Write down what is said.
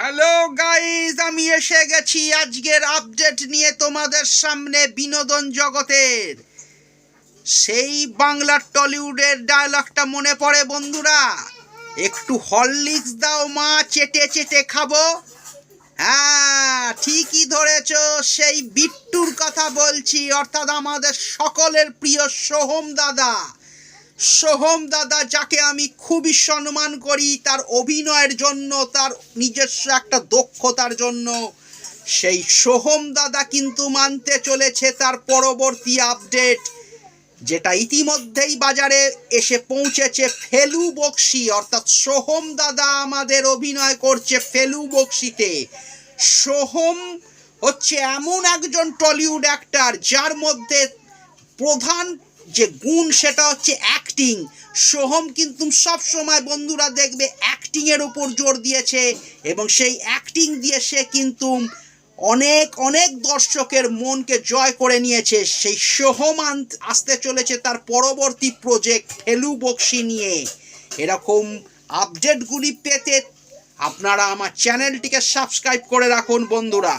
Hello guys আমি এসে গেছি আজকের আপডেট নিয়ে তোমাদের সামনে বিনোদন জগতের। সেই বাংলার টলিউডের ডায়লগটা মনে পড়ে, বন্ধুরা। একটু হরলিক্স দাও, মা, চেটে চেটে খাব। হ্যাঁ ঠিকই ধরেছ, সেই বিট্টুর কথা বলছি, অর্থাৎ আমাদের সকলের প্রিয় সোহম দাদা। সোহম দাদা যাকে আমি খুবই সম্মান করি, তার অভিনয়ের জন্য, তার নিজস্ব একটা দক্ষতার জন্য, সেই সোহম দাদা কিন্তু মানতে চলেছে তার পরবর্তী আপডেট, যেটা ইতিমধ্যেই বাজারে এসে পৌঁছেছে ফেলু বক্সি, অর্থাৎ সোহম দাদা আমাদের অভিনয় করছে ফেলু বক্সিতে। সোহম হচ্ছে এমন একজন টলিউড অ্যাক্টার, যার মধ্যে প্রধান যে গুণ সেটা হচ্ছে অ্যাক্টিং সোহম কিন্তু সব সময় বন্ধুরা দেখবে অ্যাক্টিংয়ের উপর জোর দিয়েছে এবং সেই অ্যাক্টিং দিয়ে সে কিন্তু অনেক অনেক দর্শকের মনকে জয় করে নিয়েছে। সেই সোহম আসতে চলেছে তার পরবর্তী প্রজেক্ট ফেলু বক্সি নিয়ে। এরকম আপডেটগুলি পেতে আপনারা আমার চ্যানেলটিকে সাবস্ক্রাইব করে রাখুন বন্ধুরা।